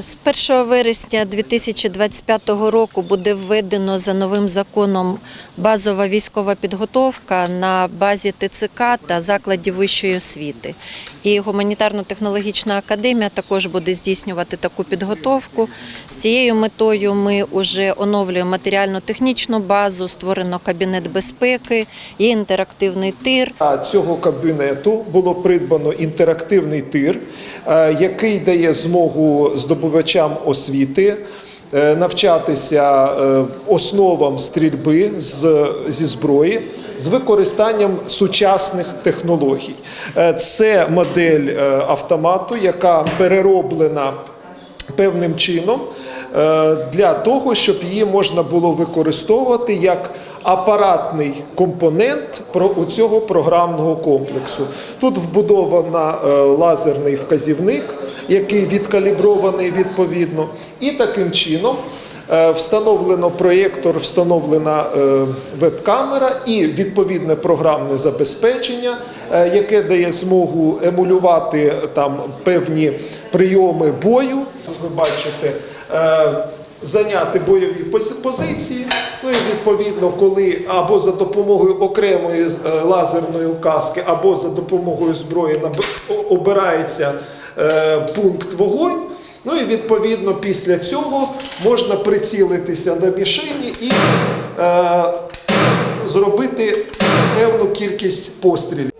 З 1 вересня 2025 року буде введено за новим законом базова військова підготовка на базі ТЦК та закладів вищої освіти. І гуманітарно-технологічна академія також буде здійснювати таку підготовку. З цією метою ми вже оновлюємо матеріально-технічну базу, створено кабінет безпеки, є інтерактивний тир. А Цього кабінету було придбано інтерактивний тир, е, який дає змогу здобувачам освіти е, навчатися е, основам стрільби з, зі зброї з використанням сучасних технологій. Е, Це модель автомату, яка перероблена певним чином для того, щоб її можна було використовувати як апаратний компонент про у цього програмного комплексу. Тут вбудовано е, лазерний вказівник, який відкалібрований відповідно, і таким чином. е, Встановлено проєктор, встановлена е, веб-камера і відповідне програмне забезпечення, е, яке дає змогу емулювати там певні прийоми бою. Ви бачите, зайняти бойові позиції. Ну і відповідно, коли або за допомогою окремої лазерної каски, або за допомогою зброї обирається пункт вогонь. Ну і відповідно після цього можна прицілитися на мішені і е, зробити певну кількість пострілів.